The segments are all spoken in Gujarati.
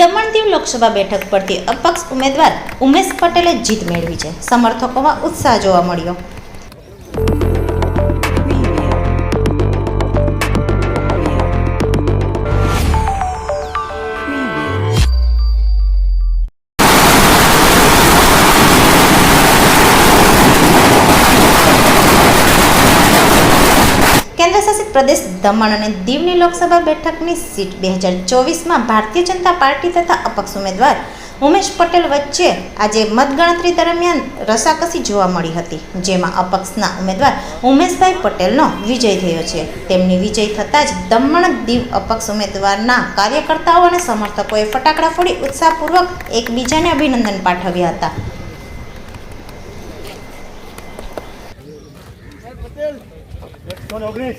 દમણ દીવ લોકસભા બેઠક પરથી અપક્ષ ઉમેદવાર ઉમેશ પટેલે જીત મેળવી છે. સમર્થકોમાં ઉત્સાહ જોવા મળ્યો. પ્રદેશ દમણ અને દીવની લોકસભા બેઠકની સીટ બે હજાર ચોવીસમાં ભારતીય જનતા પાર્ટી તથા અપક્ષ ઉમેદવાર ઉમેશ પટેલ વચ્ચે આજે મતગણતરી દરમિયાન રસાકસી જોવા મળી હતી, જેમાં અપક્ષના ઉમેદવાર ઉમેશભાઈ પટેલનો વિજય થયો છે. તેમની વિજય થતાં જ દમણ દીવ અપક્ષ ઉમેદવારના કાર્યકર્તાઓ અને સમર્થકોએ ફટાકડા ફોડી ઉત્સાહપૂર્વક એકબીજાને અભિનંદન પાઠવ્યા હતા. એકસો ઓગણીસ.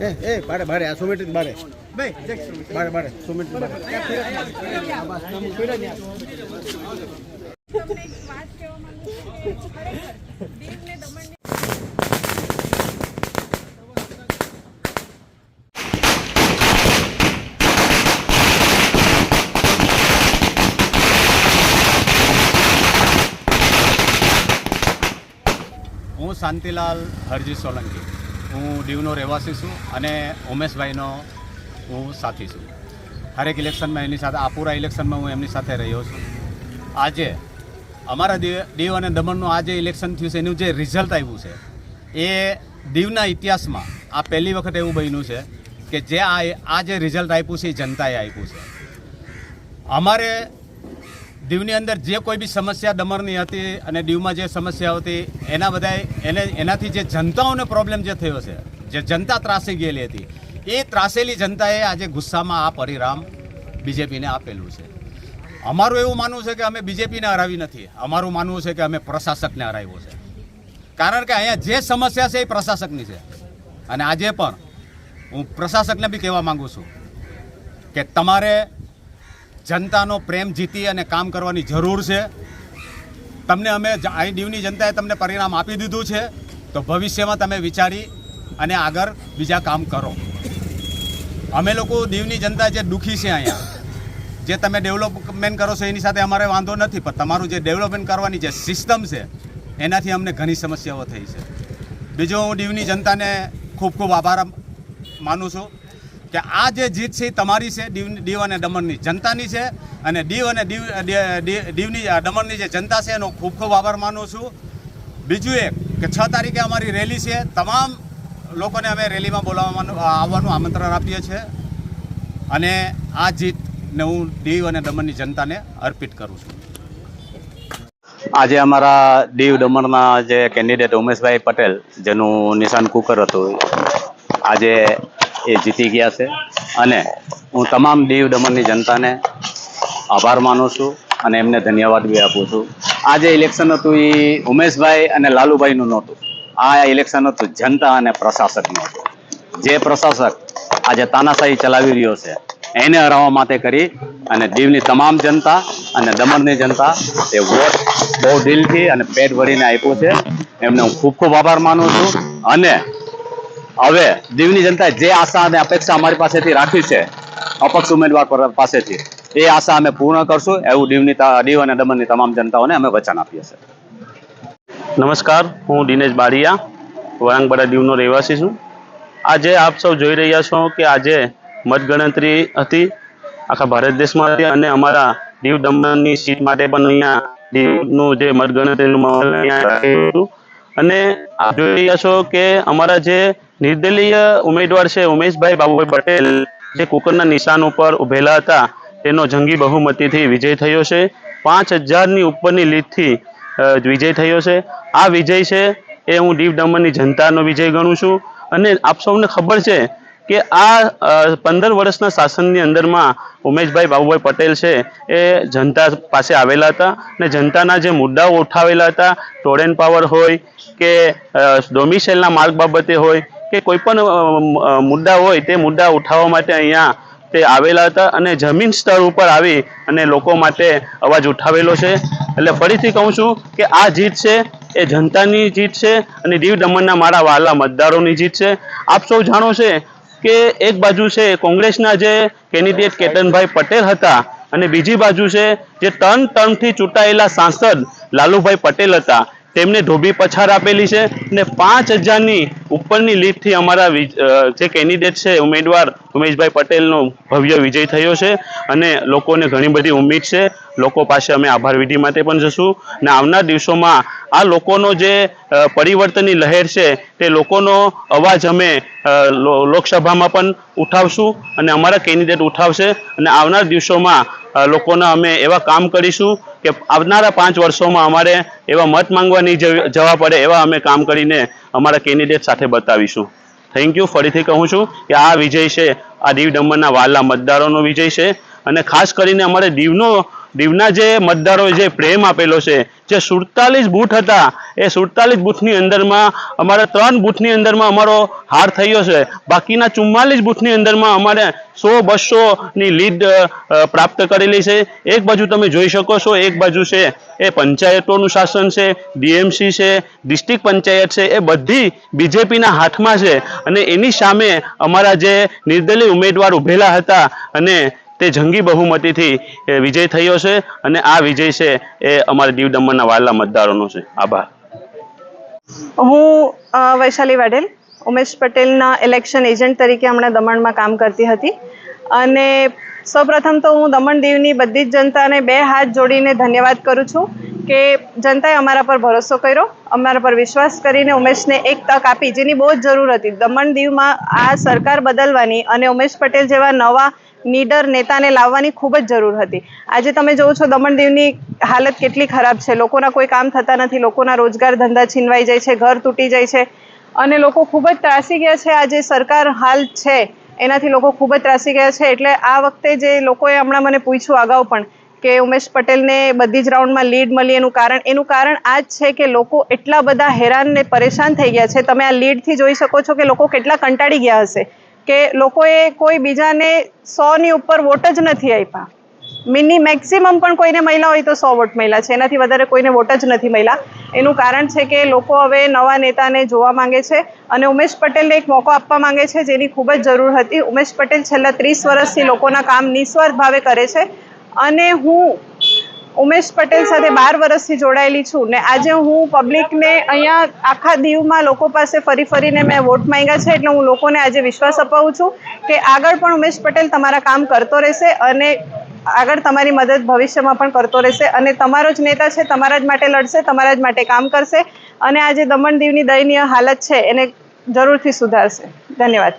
એ એ બારે બારે આ સો મીટર બારે બારે બારે. સો મીટર બારે વાત કહેવા માંગુ છું કે ખરેખર દીવને દમણને હું શાંતિલાલ હરજી સોલંકી. હું દીવનો રહેવાસી છું અને ઉમેશભાઈનો હું સાથી છું. હરેક ઇલેક્શનમાં એની સાથે, આ પૂરા ઇલેક્શનમાં હું એમની સાથે રહ્યો છું. આજે અમારા દીવ અને દમણનું આ જે ઇલેક્શન થયું છે, એનું જે રિઝલ્ટ આવ્યું છે, એ દીવના ઇતિહાસમાં આ પહેલી વખત એવું બન્યું છે કે જે આ આ જે રિઝલ્ટ આપ્યું છે, એ જનતાએ આપ્યું છે. અમારે દીવની અંદર જે કોઈ બી સમસ્યા દમણની હતી અને દીવમાં જે સમસ્યા હતી, એના બધાય એને એનાથી જે જનતાઓને પ્રોબ્લેમ જે થયો છે, જે જનતા ત્રાસી ગયેલી હતી, એ ત્રાસેલી જનતાએ આજે ગુસ્સામાં આ પરિણામ બીજેપીને આપેલું છે. અમારું એવું માનવું છે કે અમે બીજેપીને હરાવી નથી. અમારું માનવું છે કે અમે પ્રશાસકને હરાવ્યો છે. કારણ કે અહીંયા જે સમસ્યા છે એ પ્રશાસકની છે. અને આજે પણ હું પ્રશાસકને બી કહેવા માગું છું કે તમારે જનતાનો પ્રેમ જીતી અને કામ કરવાની જરૂર છે. તમને અમે આઈ દીવની જનતાએ તમને પરિણામ આપી દીધું છે. તો ભવિષ્યમાં તમે વિચારી અને આગળ બીજા કામ કરો. અમે લોકો દીવની જનતા જે દુઃખી છે અહીંયા, જે તમે ડેવલપમેન્ટ કરો છો એની સાથે અમારે વાંધો નથી, પણ તમારું જે ડેવલપમેન્ટ કરવાની જે સિસ્ટમ છે, એનાથી અમને ઘણી સમસ્યાઓ થઈ છે. બીજો હું દીવની જનતાને ખૂબ ખૂબ આભાર માનું છું. કે આ જે જીત છે તમારી છે, દીવ દીવ અને દમણની જનતાની છે અને દીવ અને દીવ દીવની દમણની જે જનતા છે એનો ખૂબ ખૂબ આભાર માનું છું. બીજું એક કે છ તારીખે અમારી રેલી છે. તમામ લોકોને અમે રેલીમાં બોલાવવાનું, આવવાનું આમંત્રણ આપીએ છીએ. અને આ જીતને હું દીવ અને દમણની જનતાને અર્પિત કરું છું. આજે અમારા દીવ દમણના જે કેન્ડિડેટ ઉમેશભાઈ પટેલ, જેનું નિશાન કુકર હતું, આજે એ જીતી ગયા છે. અને હું તમામ દીવ દમણની જનતાને આભાર માનું છું અને એમને ધન્યવાદ બી આપું છું. આ જે ઇલેક્શન હતું એ ઉમેશભાઈ અને લાલુભાઈનું નહોતું. આ ઇલેક્શન હતું જનતા અને પ્રશાસકનું હતું. જે પ્રશાસક આજે તાનાશાહી ચલાવી રહ્યો છે, એને હરાવવા માટે કરી અને દીવની તમામ જનતા અને દમણની જનતા એ વોટ બહુ દિલથી અને પેટ ભરીને આપ્યો છે. એમને હું ખૂબ ખૂબ આભાર માનું છું. અને હવે દીવની જનતાએ જે આશા અને અપેક્ષા અમારી પાસેથી રાખી છે, અપક્ષ ઉમેદવાર પાસેથી, એ આશા અમે પૂર્ણ કરશું, એવું દીવની દીવ અને દમણની તમામ જનતાઓને અમે વચન આપીએ છીએ. નમસ્કાર, હું દિનેશ બારિયા વરાંગબડા દીવનો રહેવાસી છું. આજે આપ સૌ જોઈ રહ્યા છો કે આજે મતગણતરી હતી, આખા ભારત દેશમાં હતી અને અમારા દીવ દમણની સીટ માટે પણ અહીંયા દીવનું જે મતગણતરીનું માહોલ અહીંયા અને આપ જોઈ રહ્યા છો કે અમારા જે નિર્દલીય ઉમેદવાર છે ઉમેશભાઈ બાબુભાઈ પટેલ. જે કુકરના નિશાન ઉપર ઉભેલા હતા, તેનો જંગી બહુમતીથી વિજય થયો છે. પાંચ હજારની ઉપરની લીડથી વિજય થયો છે. આ વિજય છે એ હું દીવ દમણની જનતાનો વિજય ગણું છું. અને આપ સૌને ખબર છે કે આ પંદર વર્ષના શાસનની અંદરમાં ઉમેશભાઈ બાબુભાઈ પટેલ છે, એ જનતા પાસે આવેલા હતા ને જનતાના જે મુદ્દાઓ ઉઠાવેલા હતા ટોરેન પાવર હોય કે ડોમિસેલના માર્ગ બાબતે હોય કે કોઈ પણ મુદ્દા હોય તે મુદ્દા ઉઠાવવા માટે અહીંયા તે આવેલા હતા અને જમીન સ્તર ઉપર આવી અને લોકો માટે અવાજ ઉઠાવેલો છે. એટલે ફરીથી કહું છું કે આ જીત છે, એ જનતાની જીત છે અને દીવ દમણના મારા વાલા મતદારોની જીત છે. આપ સૌ જાણો છે કે એક બાજુ છે કોંગ્રેસના જે કેન્ડિડેટ કેતનભાઈ પટેલ હતા અને બીજી બાજુ છે જે ત્રણ ટર્મથી ચૂંટાયેલા સાંસદ લાલુભાઈ પટેલ હતા. તેમને ધોબી પછાર આપેલી છે અને પાંચ હજારની ઉપરની લીડથી અમારા જે કેન્ડિડેટ છે, ઉમેદવાર ઉમેશભાઈ પટેલનો ભવ્ય વિજય થયો છે અને લોકોને ઘણી બધી ઉમ્મીદ છે. લોકો પાસે અમે આભાર વિધિ માટે પણ જશું અને આવનાર દિવસોમાં આ લોકોનો જે પરિવર્તનની લહેર છે તે લોકોનો અવાજ અમે લોકસભામાં પણ ઉઠાવશું અને અમારા કેન્ડિડેટ ઉઠાવશે અને આવનાર દિવસોમાં લોકોના અમે એવા કામ કરીશું કે આવનારા પાંચ વર્ષોમાં અમારે એવા મત માંગવા નહીં જવા પડે એવા અમે કામ કરીને અમારા કેન્ડિડેટ સાથે બતાવીશું. થેન્ક યુ ફરીથી કહું છું કે આ વિજય છે, આ દીવ દમણના વાલા મતદારોનો વિજય છે અને ખાસ કરીને અમારે દીવનો દીવના જે મતદારોએ જે પ્રેમ આપેલો છે, જે સુડતાલીસ બૂથ હતા, એ સુડતાલીસ બૂથની અંદરમાં અમારા ત્રણ બૂથની અંદરમાં અમારો હાર થયો છે. બાકીના ચુમ્માલીસ બૂથની અંદરમાં અમારે સો બસોની લીડ પ્રાપ્ત કરેલી છે. એક બાજુ તમે જોઈ શકો છો, એક બાજુ છે, એ પંચાયતોનું શાસન છે, ડીએમસી છે, ડિસ્ટ્રિક્ટ પંચાયત છે, એ બધી બીજેપીના હાથમાં છે. અને એની સામે અમારા જે નિર્દલીય ઉમેદવાર ઉભેલા હતા અને તે જંગી બહુમતીથી વિજય થયો છે અને આ વિજય છે એ અમારા દીવ દમણના વાલા મતદારોનો છે. આભાર. હું વૈશાલી વાઢેલ, ઉમેશ પટેલના ઇલેક્શન એજન્ટ તરીકે હમણાં દમણમાં કામ કરતી હતી. અને સૌપ્રથમ તો હું દમણ દીવની બધી જ જનતાને બે હાથ જોડીને ધન્યવાદ કરું છું કે જનતાએ અમારા પર ભરોસો કર્યો, અમારા પર વિશ્વાસ કરીને ઉમેશને એક તક આપી, જેની બહુ જ જરૂર હતી. દમણ દીવમાં આ સરકાર બદલવાની અને ઉમેશ પટેલ જેવા નવા નીડર નેતાને લાવવાની ખૂબ જ જરૂર હતી. આજે તમે જોવો છો દમણ દીવની હાલત કેટલી ખરાબ છે. લોકોના કોઈ કામ થતા નથી. લોકોના રોજગાર ધંધા છીનવાઈ જાય છે. ઘર તૂટી જાય છે. અને લોકો ખૂબ જ ત્રાસી ગયા છે. આજે સરકાર હાલ છે, એનાથી લોકો ખૂબ જ ત્રાસી ગયા છે. એટલે આ વખતે જે લોકોએ હમણાં મને પૂછ્યું અગાઉ પણ કે ઉમેશ પટેલને બધી જ રાઉન્ડમાં લીડ મળી એનું કારણ. એનું કારણ આ જ છે કે લોકો એટલા બધા હેરાન ને પરેશાન થઈ ગયા છે. તમે આ લીડથી જોઈ શકો છો કે લોકો કેટલા કંટાળી ગયા હશે. કે લોકોએ કોઈ બીજાને સોની ઉપર વોટ જ નથી આપ્યા. મિની મેક્સિમમ પણ કોઈને મહિલા હોય તો સો વોટ મહિલા છે. એનાથી વધારે કોઈને વોટ જ નથી મહિલા એનું કારણ છે કે લોકો હવે નવા નેતાને જોવા માંગે છે અને ઉમેશ પટેલને એક મોકો આપવા માંગે છે જેની ખૂબ જ જરૂર હતી. ઉમેશ પટેલ છેલ્લા ત્રીસ વર્ષથી લોકોના કામ નિસ્વાર્થ ભાવે કરે છે. અને હું ઉમેશ પટેલ સાથે બાર વર્ષથી જોડાયેલી છું ને આજે હું પબ્લિકને અહીંયા આખા દીવમાં લોકો પાસે ફરી ફરીને મેં વોટ માંગ્યા છે એટલે હું લોકોને આજે વિશ્વાસ અપાવું છું કે આગળ પણ ઉમેશ પટેલ તમારા કામ કરતો રહેશે અને આગળ તમારી મદદ ભવિષ્યમાં પણ કરતો રહેશે અને તમારો જ નેતા છે, તમારા જ માટે લડશે, તમારા જ માટે કામ કરશે અને આજે દમણ દીવની દયનીય હાલત છે એને જરૂરથી સુધારશે. ધન્યવાદ.